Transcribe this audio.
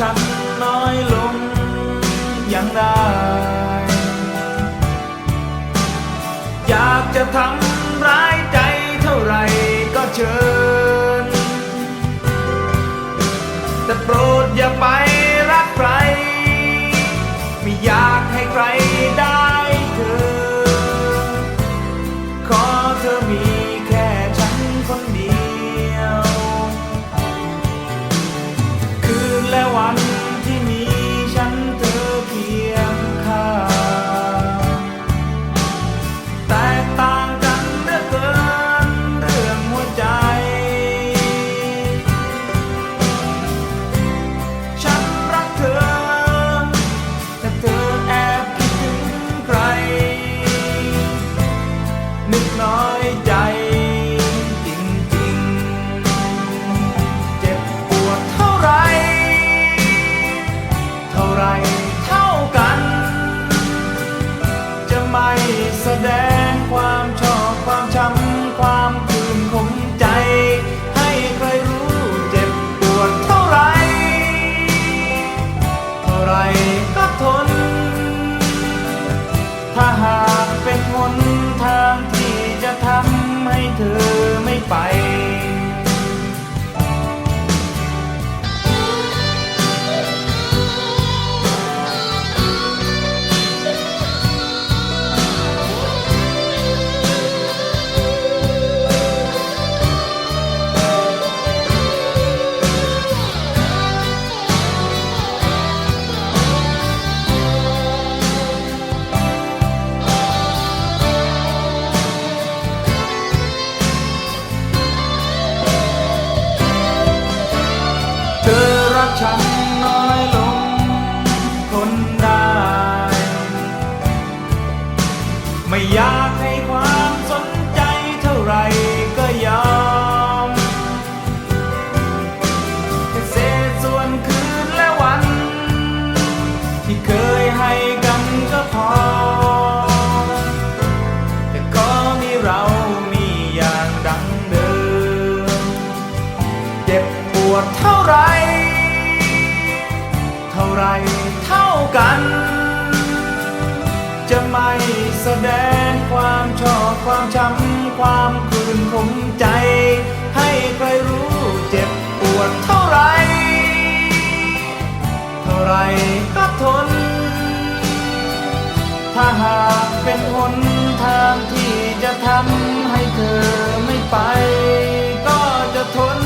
ฉันน้อยลงยังได้ อยากจะทำร้ายใจเท่าไรก็เชิญ แต่โปรดอย่าไป ไม่ไป ไม่อยากให้ความสนใจเท่าไรก็ยอมแค่เศษส่วนคืนและวัน ที่เคยให้กันก็พอ แต่ก็มีเรามีอย่างดังเดิม เจ็บปวดเท่าไร เท่าไรเท่ากัน จะไม่แสดงความชอบความช้ำความคืนคมใจ ให้ใครรู้เจ็บปวดเท่าไร เท่าไรก็ทน ถ้าหากเป็นหนทางที่จะทำให้เธอไม่ไป ก็จะทน